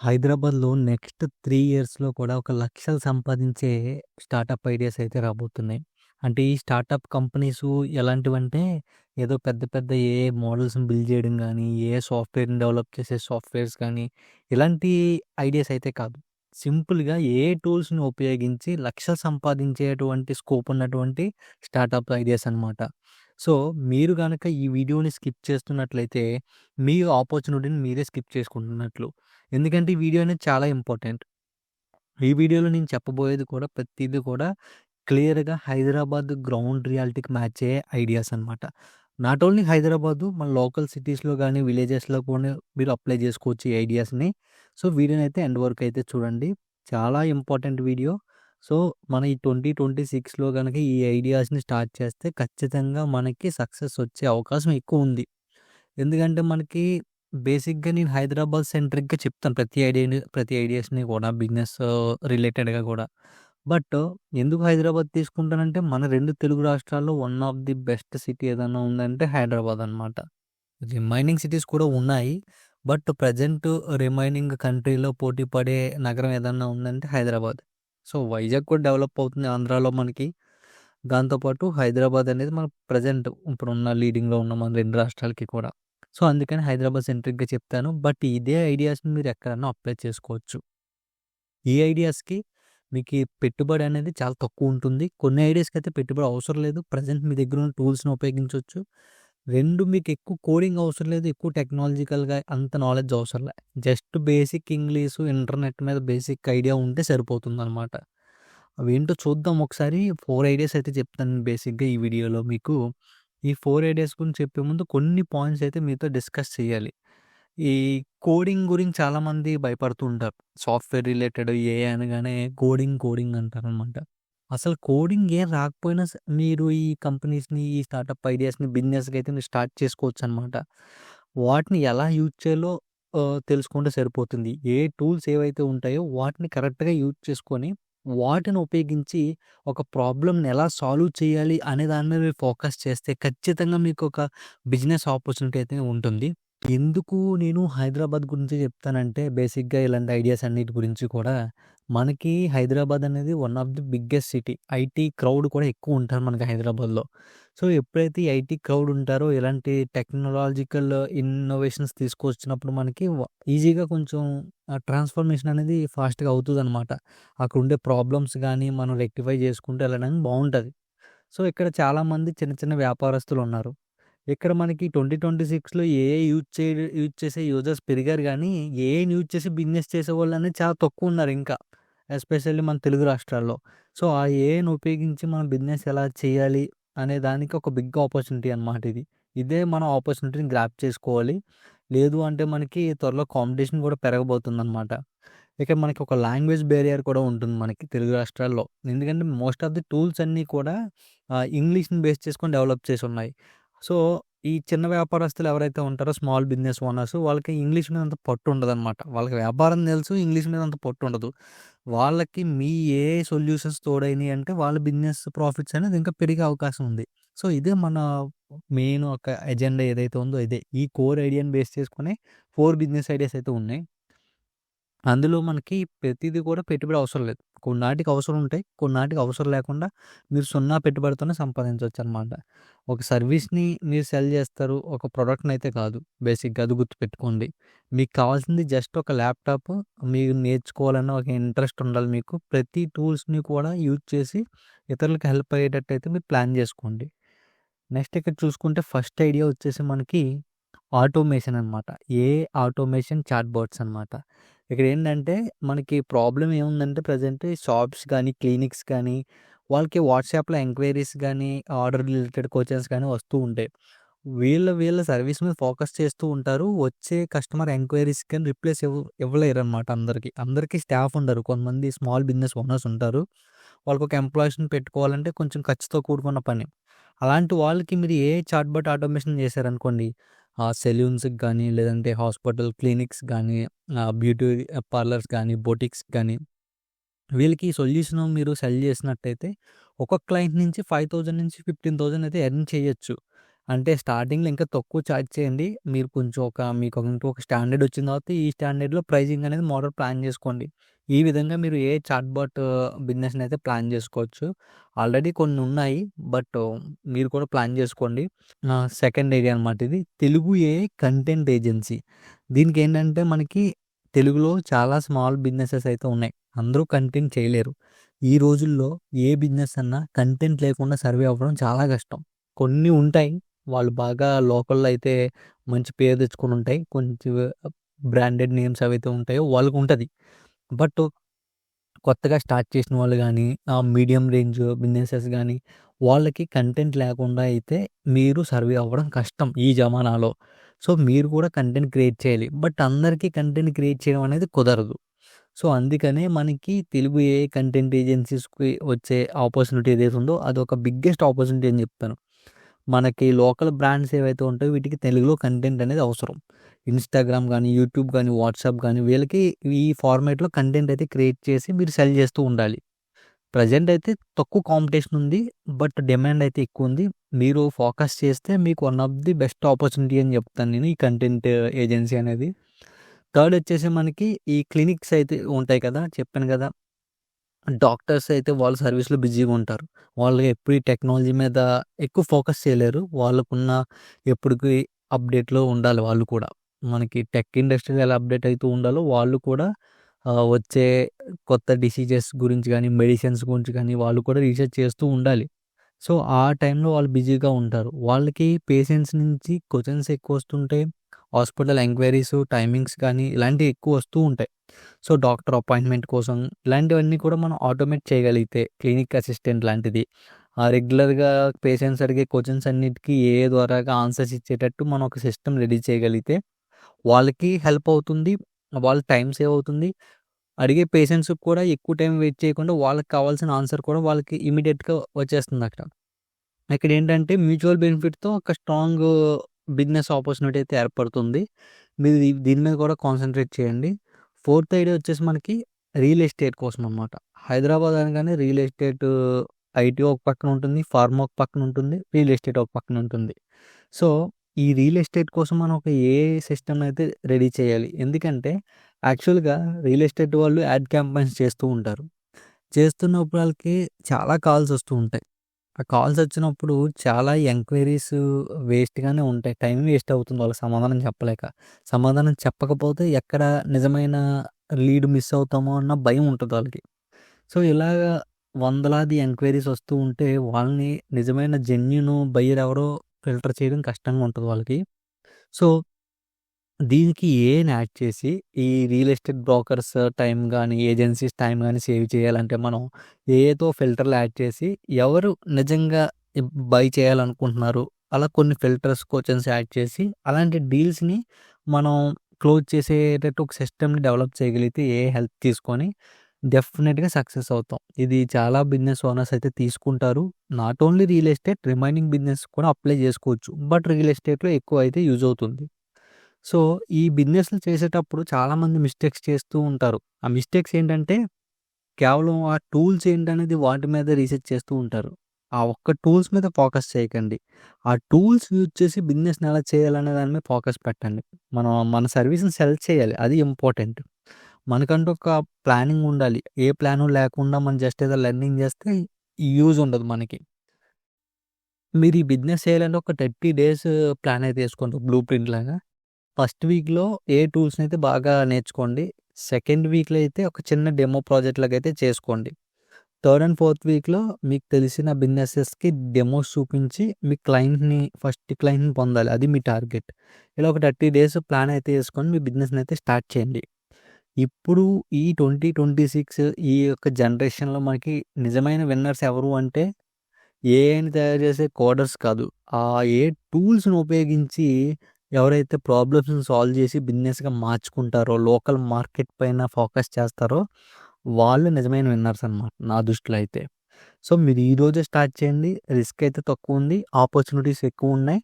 హైదరాబాద్‌లో నెక్స్ట్ 3 ఇయర్స్‌లో కూడా ఒక లక్షలు సంపాదించే స్టార్టప్ ఐడియాస్ అయితే రాబోతున్నాయి. అంటే ఈ స్టార్టప్ కంపెనీసు ఎలాంటివంటే ఏదో పెద్ద పెద్ద ఏఐ మోడల్స్‌ని బిల్డ్ చేయడం గానీ, ఏఐ సాఫ్ట్‌వేర్‌ని డెవలప్ చేసే సాఫ్ట్‌వేర్స్ కానీ, ఇలాంటి ఐడియాస్ అయితే కాదు. సింపుల్‌గా ఏఐ టూల్స్‌ని ఉపయోగించి లక్షలు సంపాదించేటువంటి స్కోప్ ఉన్నటువంటి స్టార్టప్ ఐడియాస్ అనమాట. సో, మీరు గనక ఈ వీడియోని స్కిప్ చేస్తున్నట్లయితే మీ ఆపర్చునిటీని మీరే స్కిప్ చేసుకుంటున్నట్లు. ఎందుకంటే ఈ వీడియో అనేది చాలా ఇంపార్టెంట్. ఈ వీడియోలో నేను చెప్పబోయేది కూడా ప్రతిదీ కూడా క్లియర్‌గా హైదరాబాద్ గ్రౌండ్ రియాలిటీకి మ్యాచ్ అయ్యే ఐడియాస్ అనమాట. నాట్ ఓన్లీ హైదరాబాదు మన లోకల్ సిటీస్‌లో కానీ విలేజెస్‌లో కూడా మీరు అప్లై చేసుకోవచ్చు ఈ ఐడియాస్‌ని. సో, వీడియోని అయితే ఎండ్ వరకు అయితే చూడండి. చాలా ఇంపార్టెంట్ వీడియో. సో, మన ఈ ట్వంటీ ట్వంటీ సిక్స్లో కనుక ఈ ఐడియాస్‌ని స్టార్ట్ చేస్తే ఖచ్చితంగా మనకి సక్సెస్ వచ్చే అవకాశం ఎక్కువ ఉంది ఎందుకంటే మనకి బేసిక్‌గా నేను హైదరాబాద్ సెంట్రిక్‌గా చెప్తాను ప్రతి ఐడియాని ప్రతి ఐడియాస్‌ని కూడా బిజినెస్ రిలేటెడ్‌గా కూడా. బట్ ఎందుకు హైదరాబాద్ తీసుకుంటానంటే మన 2 తెలుగు రాష్ట్రాల్లో one of the best city ఏదన్నా ఉందంటే హైదరాబాద్ అనమాట. రిమైనింగ్ సిటీస్ కూడా ఉన్నాయి. బట్ ప్రెజెంట్ రిమైనింగ్ కంట్రీలో పోటీ పడే నగరం ఏదన్నా ఉందంటే హైదరాబాద్. సో, వైజాగ్ కూడా డెవలప్ అవుతుంది ఆంధ్రాలో మనకి. దాంతో పాటు హైదరాబాద్ అనేది మన ప్రెజెంట్ ఇప్పుడున్న లీడింగ్‌లో ఉన్న మన 2 రాష్ట్రాలకి కూడా. సో, అందుకని హైదరాబాద్ సెంట్రిక్‌గా చెప్తాను. బట్ ఇదే ఐడియాస్‌ని మీరు ఎక్కడన్నా అప్లై చేసుకోవచ్చు. ఈ ఐడియాస్‌కి మీకు పెట్టుబడి అనేది చాలా తక్కువ ఉంటుంది. కొన్ని ఐడియాస్కి అయితే పెట్టుబడి అవసరం లేదు. ప్రెజెంట్ మీ దగ్గర ఉన్న టూల్స్‌ని ఉపయోగించవచ్చు రెండు మీకు ఎక్కువ కోడింగ్ అవసరం లేదు. ఎక్కువ టెక్నాలజికల్‌గా అంత నాలెడ్జ్ అవసరం లే. జస్ట్ బేసిక్ ఇంగ్లీషు, ఇంటర్నెట్ మీద బేసిక్ ఐడియా ఉంటే సరిపోతుందనమాట. అవేంటో చూద్దాం ఒకసారి. ఫోర్ ఐడియాస్ అయితే చెప్తాను బేసిక్‌గా ఈ వీడియోలో మీకు. ఈ ఫోర్ ఐడియాస్ గురించి చెప్పే ముందు కొన్ని పాయింట్స్ అయితే మీతో డిస్కస్ చేయాలి. ఈ కోడింగ్ గురించి చాలామంది భయపడుతూ ఉంటారు. సాఫ్ట్‌వేర్ రిలేటెడ్ ఏఐ అనగానే కోడింగ్, కోడింగ్ అంటారనమాట. అసలు కోడింగ్ ఏం రాకపోయినా మీరు ఈ కంపెనీస్‌ని, ఈ స్టార్టప్ ఐడియాస్‌ని బిజినెస్‌గా అయితే మీరు స్టార్ట్ చేసుకోవచ్చనమాట. వాటిని ఎలా యూజ్ చేయాలో తెలుసుకుంటే సరిపోతుంది. ఏ టూల్స్ ఏవైతే ఉంటాయో వాటిని కరెక్ట్‌గా యూజ్ చేసుకొని, వాటిని ఉపయోగించి ఒక ప్రాబ్లమ్‌ని ఎలా సాల్వ్ చేయాలి అనే దాని మీద మీరు ఫోకస్ చేస్తే ఖచ్చితంగా మీకు ఒక బిజినెస్ ఆపర్చునిటీ అయితే ఉంటుంది. ఎందుకు నేను హైదరాబాద్ గురించి చెప్తానంటే బేసిక్‌గా ఇలాంటి ఐడియాస్ అన్నిటి గురించి కూడా మనకి హైదరాబాద్ అనేది one of the biggest city. IT crowd కూడా ఎక్కువ ఉంటారు మనకి హైదరాబాద్‌లో. సో, ఎప్పుడైతే ఈ ఐటీ క్రౌడ్ ఉంటారో ఇలాంటి టెక్నాలజికల్ ఇన్నోవేషన్స్ తీసుకొచ్చినప్పుడు మనకి ఈజీగా కొంచెం ట్రాన్స్‌ఫర్మేషన్ అనేది ఫాస్ట్‌గా అవుతుందనమాట అక్కడ ఉండే ప్రాబ్లమ్స్ కానీ మనం రెక్టిఫై చేసుకుంటూ వెళ్ళడానికి బాగుంటుంది సో, ఇక్కడ చాలామంది చిన్న చిన్న వ్యాపారస్తులు ఉన్నారు ఇక్కడ మనకి ట్వంటీ ట్వంటీ సిక్స్లో ఏఏ యూజ్ చే యూజ్ చేసే యూజర్స్ పెరిగారు కానీ ఏఐని యూజ్ చేసి బిజినెస్ చేసే వాళ్ళని చాలా తక్కువ ఉన్నారు ఇంకా. ఎస్పెషల్లీ మన తెలుగు రాష్ట్రాల్లో. సో, ఆ ఏఐని ఉపయోగించి మనం బిజినెస్ ఎలా చేయాలి అనే దానికి ఒక బిగ్ ఆపర్చునిటీ అనమాట ఇది. ఇదే మనం ఆపర్చునిటీని గ్రాప్ చేసుకోవాలి. లేదు అంటే మనకి త్వరలో కాంపిటీషన్ కూడా పెరగబోతుందనమాట. ఇక మనకి ఒక లాంగ్వేజ్ బేరియర్ కూడా ఉంటుంది మనకి తెలుగు రాష్ట్రాల్లో. ఎందుకంటే మోస్ట్ ఆఫ్ ది టూల్స్ అన్నీ కూడా ఇంగ్లీష్‌ని బేస్ చేసుకొని డెవలప్ చేసి ఉన్నాయి సో, ఈ చిన్న వ్యాపారస్తులు ఎవరైతే ఉంటారో స్మాల్ బిజినెస్ ఓనర్స్ వాళ్ళకి ఇంగ్లీష్ మీద అంత పట్టు ఉండదు అనమాట వాళ్ళకి వ్యాపారం తెలుసు. ఇంగ్లీష్ మీద అంత పట్టు ఉండదు. వాళ్ళకి మీ ఏ సొల్యూషన్స్ తోడైనాయి అంటే వాళ్ళ బిజినెస్ ప్రాఫిట్స్ అనేది ఇంకా పెరిగే అవకాశం ఉంది. సో, ఇదే మన మెయిన్ ఒక ఎజెండా ఏదైతే ఉందో ఇదే. ఈ కోర్ ఐడియాని బేస్ చేసుకునే ఫోర్ బిజినెస్ ఐడియాస్ అయితే ఉన్నాయి. అందులో మనకి ప్రతిదీ కూడా పెట్టుబడి అవసరం లేదు. కొన్నాటికి అవసరం ఉంటాయి. కొన్నాటికి అవసరం లేకుండా మీరు సున్నా పెట్టుబడితోనే సంపాదించవచ్చు అనమాట ఒక సర్వీస్‌ని మీరు సెల్ చేస్తారు. ఒక ప్రొడక్ట్‌నయితే కాదు. బేసిక్‌గా అది గుర్తుపెట్టుకోండి. మీకు కావాల్సింది జస్ట్ ఒక ల్యాప్‌టాప్ మీరు నేర్చుకోవాలన్న ఒక ఇంట్రెస్ట్ ఉండాలి మీకు. ప్రతి టూల్స్‌ని కూడా యూజ్ చేసి ఇతరులకు హెల్ప్ అయ్యేటట్టయితే మీరు ప్లాన్ చేసుకోండి. నెక్స్ట్ ఇక్కడ చూసుకుంటే ఫస్ట్ ఐడియా వచ్చేసి మనకి ఆటోమేషన్ అనమాట. ఏ ఆటోమేషన్ చాట్‌బాట్స్ అనమాట. ఇక్కడ ఏంటంటే మనకి ప్రాబ్లం ఏముందంటే ప్రెజెంట్ షాప్స్ కానీ క్లినిక్స్ కానీ వాళ్ళకి వాట్సాప్‌లో ఎంక్వైరీస్ కానీ ఆర్డర్ రిలేటెడ్ క్వెషన్స్ కానీ వస్తూ ఉంటాయి. వీళ్ళ వీళ్ళ సర్వీస్ మీద ఫోకస్ చేస్తూ ఉంటారు. వచ్చే కస్టమర్ ఎంక్వైరీస్ కానీ రిప్లేస్ ఇవ్వ ఇవ్వలేరనమాట అనమాట అందరికీ స్టాఫ్ ఉండరు. కొంతమంది స్మాల్ బిజినెస్ ఓనర్స్ ఉంటారు. వాళ్ళకి ఒక ఎంప్లాయీస్‌ని పెట్టుకోవాలంటే కొంచెం ఖర్చుతో కూడుకున్న పని. అలాంటి వాళ్ళకి మీరు ఏ చాట్బట్ ఆటోమేషన్ చేశారనుకోండి సెలూన్స్‌కి కానీ లేదంటే హాస్పిటల్, క్లినిక్స్ కానీ బ్యూటీ పార్లర్స్ కానీ బొటిక్స్ కానీ వీళ్ళకి ఈ సొల్యూషన్ మీరు సెల్ చేసినట్టయితే ఒక క్లయింట్ నుంచి 5000 నుంచి 15,000 అయితే ఎర్న్ చేయొచ్చు. అంటే స్టార్టింగ్‌లో ఇంకా తక్కువ చార్జ్ చేయండి. మీరు కొంచెం ఒక మీకంటూ ఒక స్టాండర్డ్ వచ్చిన తర్వాత ఈ స్టాండర్డ్‌లో ప్రైజింగ్ అనేది మోడల్ ప్లాన్ చేసుకోండి. ఈ విధంగా మీరు ఏ చాట్‌బాట్ బిజినెస్‌ని అయితే ప్లాన్ చేసుకోవచ్చు. ఆల్రెడీ కొన్ని ఉన్నాయి. బట్ మీరు కూడా ప్లాన్ చేసుకోండి. ఆహ్, సెకండ్ ఏరియా అనమాట ఇది. Telugu AI content agency. దీనికేంటంటే మనకి తెలుగులో చాలా స్మాల్ బిజినెసెస్ అయితే ఉన్నాయి. అందరూ కంటెంట్ చేయలేరు. ఈ రోజుల్లో ఏ బిజినెస్ అన్నా కంటెంట్ లేకుండా సర్వే అవ్వడం చాలా కష్టం. కొన్ని ఉంటాయి. వాళ్ళు బాగా లోకల్‌లో అయితే మంచి పేరు తెచ్చుకొని ఉంటాయి. కొంచెం బ్రాండెడ్ నేమ్స్ అవైతే ఉంటాయో వాళ్ళకుంటది. బట్ కొత్తగా స్టార్ట్ చేసిన వాళ్ళు కానీ ఆ మీడియం రేంజ్ బిజినెసెస్ కానీ వాళ్ళకి కంటెంట్ లేకుండా అయితే మీరు సర్వే అవ్వడం కష్టం ఈ జమానాలో. సో, మీరు కూడా కంటెంట్ క్రియేట్ చేయాలి. బట్ అందరికీ కంటెంట్ క్రియేట్ చేయడం అనేది కుదరదు. సో, అందుకనే మనకి తెలుగు ఏ కంటెంట్ ఏజెన్సీస్‌కి వచ్చే ఆపర్చునిటీ ఏదైతే ఉందో ఒక బిగ్గెస్ట్ ఆపర్చునిటీ అని చెప్తాను. మనకి లోకల్ బ్రాండ్స్ ఏవైతే ఉంటాయో వీటికి తెలుగులో కంటెంట్ అనేది అవసరం. ఇన్‌స్టాగ్రామ్ కానీ యూట్యూబ్ కానీ వాట్సాప్ కానీ వీళ్ళకి ఈ ఫార్మాట్‌లో కంటెంట్ అయితే క్రియేట్ చేసి మీరు సెల్ చేస్తూ ఉండాలి. ప్రెజెంట్ అయితే తక్కువ కాంపిటీషన్ ఉంది. బట్ డిమాండ్ అయితే ఎక్కువ ఉంది మీరు ఫోకస్ చేస్తే మీకు one of the best opportunity అని చెప్తాను నేను ఈ కంటెంట్ ఏజెన్సీ అనేది. థర్డ్ వచ్చేసి మనకి ఈ క్లినిక్స్ అయితే ఉంటాయి కదా! చెప్పాను కదా! డాక్టర్స్ అయితే వాళ్ళ సర్వీస్‌లో బిజీగా ఉంటారు. వాళ్ళు ఎప్పుడు ఈ టెక్నాలజీ మీద ఎక్కువ ఫోకస్ చేయలేరు. వాళ్ళకున్న ఎప్పటికి అప్‌డేట్‌లో ఉండాలి వాళ్ళు కూడా. మనకి టెక్ ఇండస్ట్రీలో ఎలా అప్‌డేట్ అవుతూ ఉండాలో వాళ్ళు కూడా వచ్చే కొత్త డిసీజెస్ గురించి కానీ మెడిసిన్స్ గురించి కానీ వాళ్ళు కూడా రీసెర్చ్ చేస్తూ ఉండాలి. సో, ఆ టైంలో వాళ్ళు బిజీగా ఉంటారు. వాళ్ళకి పేషెంట్స్ నుంచి క్వశ్చన్స్ ఎక్కువ వస్తుంటే హాస్పిటల్ ఎంక్వైరీస్, టైమింగ్స్ కానీ ఇలాంటివి ఎక్కువ వస్తూ ఉంటాయి. సో, డాక్టర్ అపాయింట్మెంట్ కోసం ఇలాంటివన్నీ కూడా మనం ఆటోమేట్ చేయగలిగితే క్లినిక్ అసిస్టెంట్ లాంటిది. ఆ రెగ్యులర్‌గా పేషెంట్స్ అడిగే క్వశ్చన్స్ అన్నిటికి ఏ ద్వారాగా ఆన్సర్స్ ఇచ్చేటట్టు మనం ఒక సిస్టమ్ రెడీ చేయగలిగితే వాళ్ళకి హెల్ప్ అవుతుంది. వాళ్ళ టైం సేవ్ అవుతుంది. అడిగే పేషెంట్స్‌కి కూడా ఎక్కువ టైం వెయిట్ చేయకుండా వాళ్ళకి కావాల్సిన ఆన్సర్ కూడా వాళ్ళకి ఇమ్మీడియేట్‌గా ఇక్కడ ఏంటంటే మ్యూచువల్ బెనిఫిట్‌తో ఒక స్ట్రాంగ్ బిజినెస్ ఆపర్చునిటీ అయితే ఏర్పడుతుంది. మీరు దీని మీద కూడా కాన్సన్ట్రేట్ చేయండి. ఫోర్త్ ఐడియా వచ్చేసి మనకి రియల్ ఎస్టేట్ కోసం అనమాట. హైదరాబాద్ అనగానే రియల్ ఎస్టేట్ ఐటీ ఒక పక్కన ఉంటుంది. ఫార్మ్ ఒక పక్కన ఉంటుంది. రియల్ ఎస్టేట్ ఒక పక్కన ఉంటుంది. సో, ఈ రియల్ ఎస్టేట్ కోసం మనం ఒక ఏ సిస్టమ్ అయితే రెడీ చేయాలి. ఎందుకంటే యాక్చువల్‌గా రియల్ ఎస్టేట్ వాళ్ళు యాడ్ క్యాంపెయిన్స్ చేస్తూ ఉంటారు. చేస్తున్నప్పుడు వాళ్ళకి చాలా కాల్స్ వస్తూ ఉంటాయి. ఆ కాల్స్ వచ్చినప్పుడు చాలా ఎంక్వైరీస్ వేస్ట్‌గానే ఉంటాయి. టైం వేస్ట్ అవుతుంది వాళ్ళకి సమాధానం చెప్పలేక. సమాధానం చెప్పకపోతే ఎక్కడ నిజమైన లీడ్ మిస్ అవుతామో అన్న భయం ఉంటుంది వాళ్ళకి. సో, ఇలాగా వందలాది ఎంక్వైరీస్ వస్తూ ఉంటే వాళ్ళని నిజమైన జెన్యున్ బయ్యర్ ఎవరో ఫిల్టర్ చేయడం కష్టంగా ఉంటుంది వాళ్ళకి. సో దీనికి ఏఐని యాడ్ చేసి ఈ రియల్ ఎస్టేట్ బ్రోకర్స్ టైం గానీ, ఏజెన్సీస్ టైం గానీ సేవ్ చేయాలంటే మనం ఏఐతో ఫిల్టర్‌లు యాడ్ చేసి ఎవరు నిజంగా ఇబ్ బై చేయాలనుకుంటున్నారు. అలా కొన్ని ఫిల్టర్స్, క్వెషన్స్ యాడ్ చేసి అలాంటి డీల్స్‌ని మనం క్లోజ్ చేసేటట్టు ఒక సిస్టమ్‌ని డెవలప్ చేయగలిగితే ఏఐ హెల్ప్ తీసుకొని డెఫినిట్‌గా సక్సెస్ అవుతాం. ఇది చాలా బిజినెస్ ఓనర్స్ అయితే తీసుకుంటారు. Not only real estate remaining business కూడా అప్లై చేసుకోవచ్చు. బట్ రియల్ ఎస్టేట్‌లో ఎక్కువ అయితే యూజ్ అవుతుంది. సో, ఈ బిజినెస్‌లు చేసేటప్పుడు చాలామంది మిస్టేక్స్ చేస్తూ ఉంటారు. ఆ మిస్టేక్స్ ఏంటంటే కేవలం ఆ టూల్స్ ఏంటనేది వాటి మీద రీసెర్చ్ చేస్తూ ఉంటారు. ఆ ఒక్క టూల్స్ మీద ఫోకస్ చేయకండి. ఆ టూల్స్ యూజ్ చేసి బిజినెస్‌ని ఎలా చేయాలనే దాని మీద ఫోకస్ పెట్టండి. మనం మన సర్వీస్‌ని సెల్ చేయాలి. అది ఇంపార్టెంట్. మనకంటూ ఒక ప్లానింగ్ ఉండాలి. ఏ ప్లాను లేకుండా మనం జస్ట్ ఏదో లెర్నింగ్ చేస్తే యూజ్ ఉండదు మనకి. మీరు ఈ బిజినెస్ చేయాలంటే ఒక 30 డేస్ ప్లాన్ అయితే వేసుకోండి బ్లూ ప్రింట్ లాగా. ఫస్ట్ వీక్‌లో ఏ టూల్స్‌ని అయితే బాగా నేర్చుకోండి. సెకండ్ వీక్‌లో అయితే ఒక చిన్న డెమో ప్రాజెక్ట్ లాగా అయితే చేసుకోండి. థర్డ్ అండ్ ఫోర్త్ వీక్‌లో మీకు తెలిసిన బిజినెసెస్‌కి డెమోస్ చూపించి మీ క్లయింట్‌ని ఫస్ట్ క్లయింట్‌ని పొందాలి. అది మీ టార్గెట్. ఇలా ఒక 30 డేస్ ప్లాన్ అయితే వేసుకొని మీ బిజినెస్‌ని అయితే స్టార్ట్ చేయండి. ఇప్పుడు ఈ 2026 ఈ యొక్క జనరేషన్‌లో మనకి నిజమైన విన్నర్స్ ఎవరు అంటే ఏఐని తయారు చేసే కోడర్స్ కాదు. ఆ ఏ టూల్స్‌ని ఉపయోగించి ఎవరైతే ప్రాబ్లమ్స్‌ని సాల్వ్ చేసి బిజినెస్‌గా మార్చుకుంటారో, లోకల్ మార్కెట్ పైన ఫోకస్ చేస్తారో వాళ్ళు నిజమైన విన్నర్స్ అనమాట నా దృష్టిలో అయితే. సో, మీరు ఈరోజే స్టార్ట్ చేయండి. రిస్క్ అయితే తక్కువ ఉంది ఆపర్చునిటీస్ ఎక్కువ ఉన్నాయి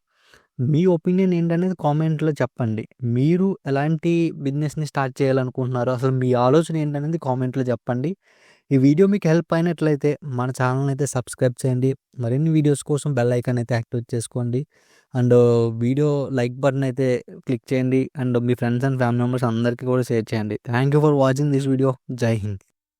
మీ ఒపీనియన్ ఏంటనేది కామెంట్‌లో చెప్పండి. మీరు ఎలాంటి బిజినెస్‌ని స్టార్ట్ చేయాలనుకుంటున్నారో అసలు మీ ఆలోచన ఏంటనేది కామెంట్‌లో చెప్పండి. ఈ వీడియో మీకు హెల్ప్ అయినట్లయితే మన ఛానల్ అయితే సబ్స్క్రైబ్ చేయండి. మరిన్ని వీడియోస్ కోసం బెల్ ఐకాన్ అయితే యాక్టివేట్ చేసుకోండి. అండ్ వీడియో లైక్ బటన్ అయితే క్లిక్ చేయండి. అండ్ మీ ఫ్రెండ్స్ అండ్ ఫ్యామిలీ మెంబర్స్ అందరికీ కూడా షేర్ చేయండి. Thank you for watching this video. జై హింద్.